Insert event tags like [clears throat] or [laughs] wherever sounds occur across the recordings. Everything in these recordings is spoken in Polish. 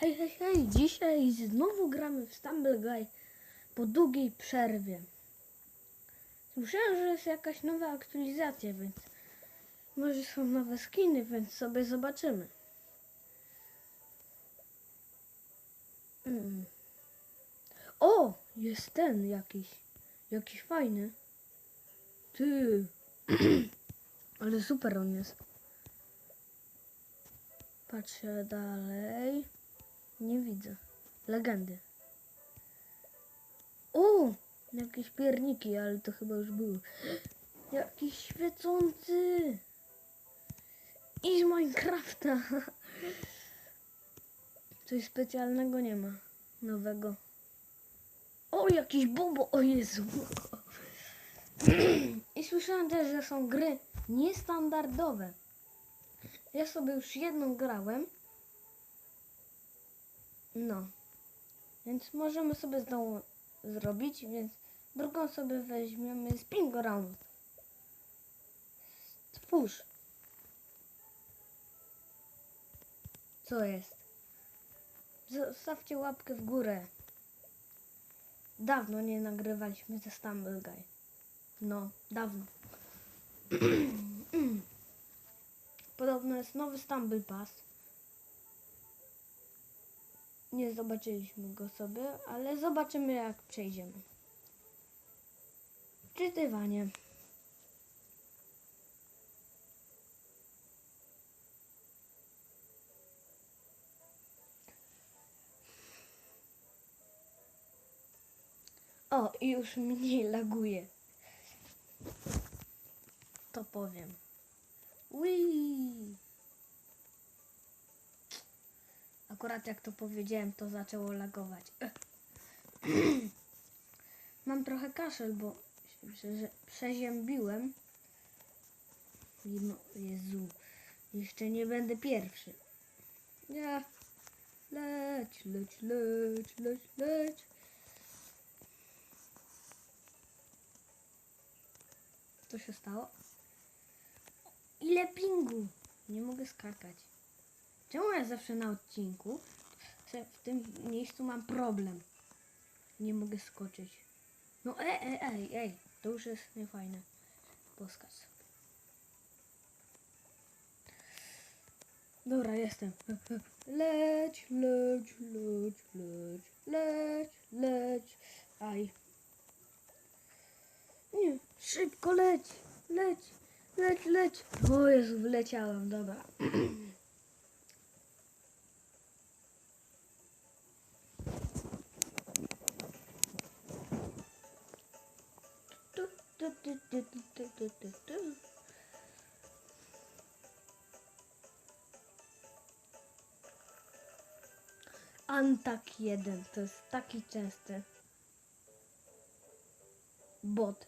Hej, hej, hej, dzisiaj znowu gramy w Stumble Guy po długiej przerwie. Słyszałem, że jest jakaś nowa aktualizacja, więc może są nowe skiny, więc sobie zobaczymy. Mm. O, jest ten jakiś, jakiś fajny. Ty, [clears throat] ale super on jest. Patrzę dalej. Nie widzę. Legendy. O! Jakieś pierniki, ale to chyba już były. [gasps] Jakiś świecący. I z Minecrafta. [laughs] Coś specjalnego nie ma. Nowego. O, jakiś bobo. O Jezu. [clears throat] I słyszałem też, że są gry niestandardowe. Ja sobie już jedną grałem. No. Więc możemy sobie znowu zrobić, więc drugą sobie weźmiemy z Bingo Round. Stwórz. Co jest? Zostawcie łapkę w górę. Dawno nie nagrywaliśmy ze Stumble Guy. No, dawno. [clears throat] Podobno jest nowy Stumble Pass. Nie zobaczyliśmy go sobie, ale zobaczymy jak przejdziemy. Czytywanie. O, i już mniej laguje. To powiem. Wii. Akurat jak to powiedziałem, to zaczęło lagować. [clears throat] Mam trochę kaszel, bo się prze- przeziębiłem. No, Jezu, jeszcze nie będę pierwszy. Nie. Leć, leć, leć, leć, leć. Co się stało? Ile pingu? Nie mogę skakać. Czemu ja zawsze na odcinku w tym miejscu mam problem? Nie mogę skoczyć. No ej, ej, ej, ej, to już jest niefajne. Poskacz. Dobra, jestem. Leć, leć, leć, leć, leć, leć. Aj. Nie, szybko leć, leć, leć, leć. O Jezu, wleciałem, dobra. [clears throat] Antak 1 to jest taki częsty bot.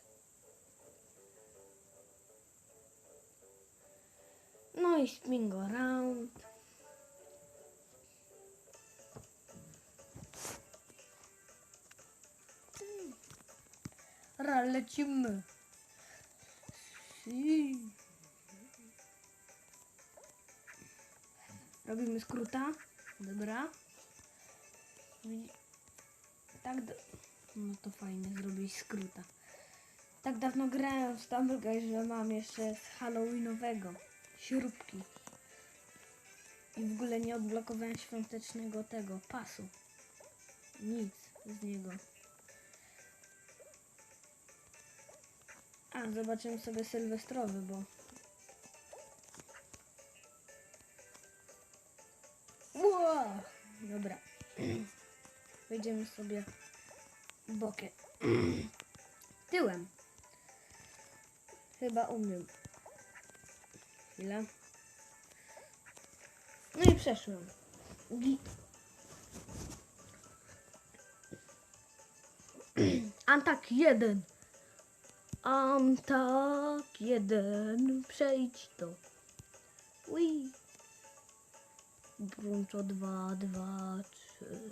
No i spin go round. Ra, lecimy. Si. Robimy skróta. Dobra. Widzi- Tak. Do... No to fajnie zrobić skróta. Tak dawno grałem w Stumble że mam jeszcze z Halloweenowego śrubki. I w ogóle nie odblokowałem świątecznego tego pasu. Nic z niego. A, zobaczymy sobie sylwestrowy, bo... Ło! Dobra. [clears throat] Wejdziemy sobie bokiem. [clears throat] Tyłem. Chyba umiem. Chwilę. No i przeszłem. Git. [clears throat] Antak jeden. Antak jeden. Przejdź to. Ui. Brunto dwa, dwa, trzy.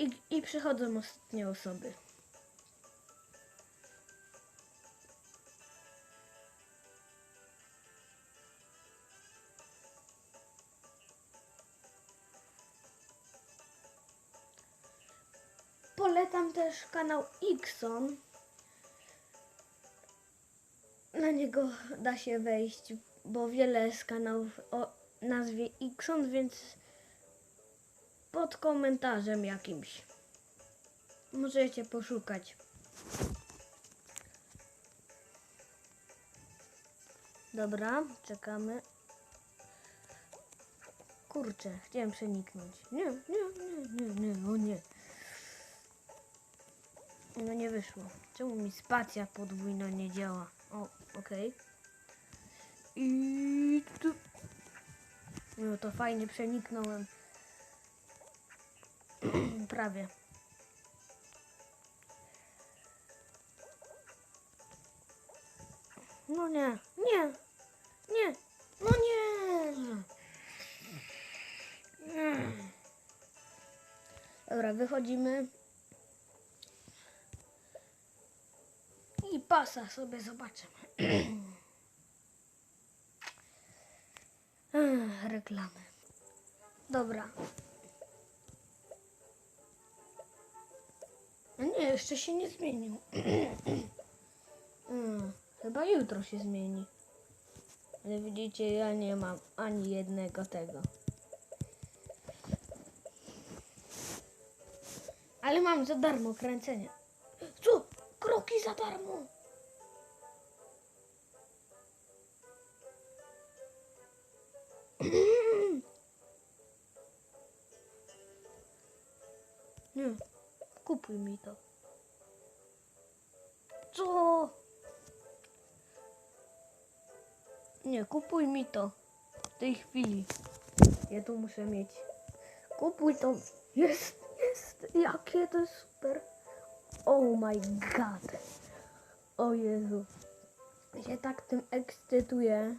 I, i przychodzą ostatnie osoby. Polecam też kanał Xon. Na niego da się wejść, bo wiele jest kanałów o nazwie Xon, więc pod komentarzem jakimś możecie poszukać. Dobra, czekamy. Kurczę, chciałem przeniknąć. Nie, nie, nie, nie, nie, o nie. No nie wyszło. Czemu mi spacja podwójna nie działa? O, okej. I tu. No to fajnie przeniknąłem. Prawie. No nie, nie, nie, no nie. Nie. Dobra, wychodzimy. I pasa sobie zobaczymy. [clears throat] Reklamy. Dobra. No nie, jeszcze się nie zmienił. Mm, Chyba jutro się zmieni. Ale widzicie, ja nie mam ani jednego tego. Ale mam za darmo kręcenie. Co? Kroki za darmo. [clears throat] Nie, kupuj mi to. Co? Nie, kupuj mi to. W tej chwili. Ja tu muszę mieć. Kupuj to. Jest, jest. Jakie to jest super. Oh my god. O Jezu. Ja tak tym ekscytuję.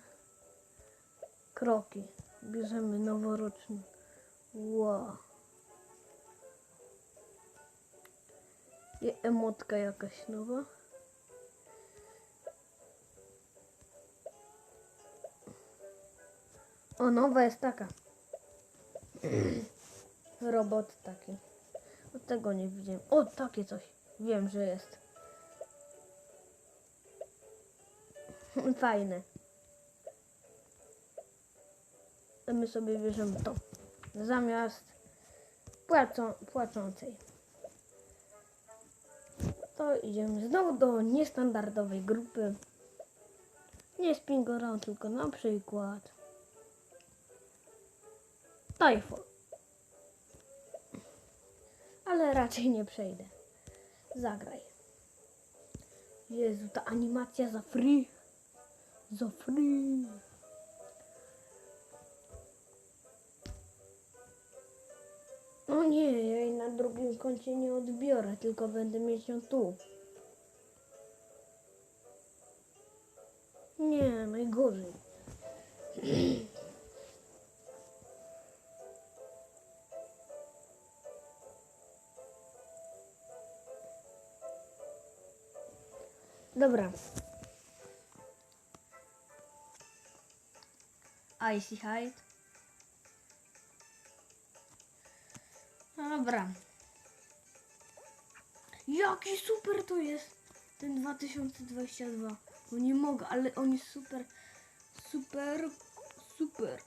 Kroki. Bierzemy noworoczny. Wow. Emotka jakaś nowa. O, nowa jest taka. [clears throat] Robot taki. Od tego nie widziałem. O, takie coś. Wiem, że jest. [clears throat] Fajne. A my sobie bierzemy to. Zamiast płacą, płaczącej. To idziemy znowu do niestandardowej grupy. Nie spingorą, tylko na przykład Typhoon. Ale raczej nie przejdę. Zagraj. Jezu, ta animacja za free. Za free. No nie, drugim koncie nie odbiorę, tylko będę mieć ją tu. Nie, najgorzej. Dobra. Icy Hide. Dobra. Jaki super to jest ten 2022. No nie mogę, ale on jest super, super, super.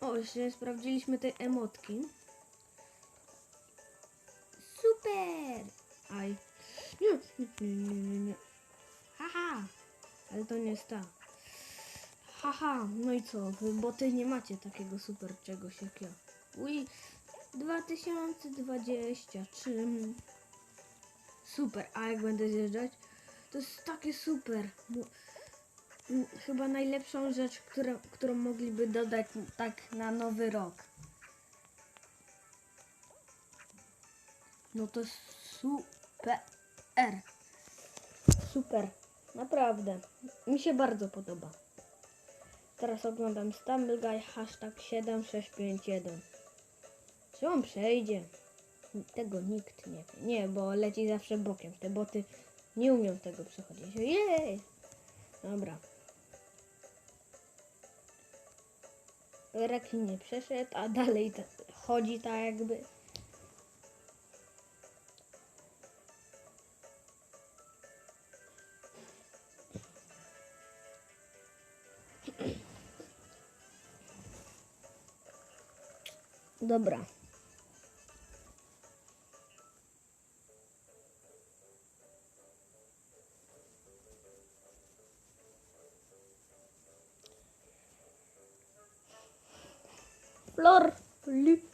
O, jeszcze sprawdziliśmy te emotki. Super! Aj. Nie, nie, nie, nie, nie. Haha! Ale to nie jest ta. Haha, no i co? Wy boty nie macie takiego super czegoś jak ja. Ui, 2023. Super, a jak będę zjeżdżać? To jest takie super. Chyba najlepszą rzecz, która, którą mogliby dodać tak na nowy rok. No to super. Super. Naprawdę. Mi się bardzo podoba. Teraz oglądam Stumble Guy hashtag 7651. Czy on przejdzie? tego nikt nie wie. Nie, bo leci zawsze bokiem. Te boty nie umieją tego przechodzić. Jej! Dobra. Rekin nie przeszedł, a dalej ta, chodzi tak jakby. Dobra. Flor, lip.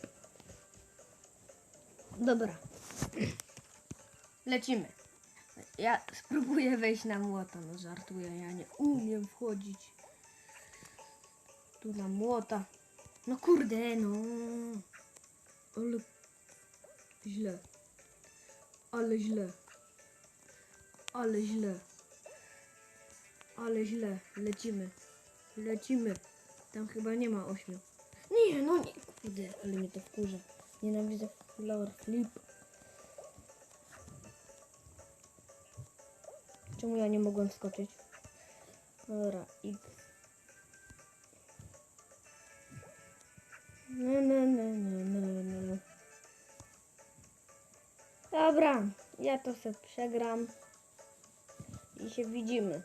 Dobra. Lecimy. Ja spróbuję wejść na młota. No żartuję, ja nie umiem wchodzić. Tu na młota. No kurde, no. Ale źle. Ale źle. Ale źle. Ale źle. Lecimy. Lecimy. Tam chyba nie ma ośmiu. Nie, no nie. Kurde, ale mnie to wkurza. Nienawidzę floor flip. Czemu ja nie mogłem skoczyć? Dobra, X. No, no, no, no, no, no. Dobra, ja to sobie przegram i się widzimy.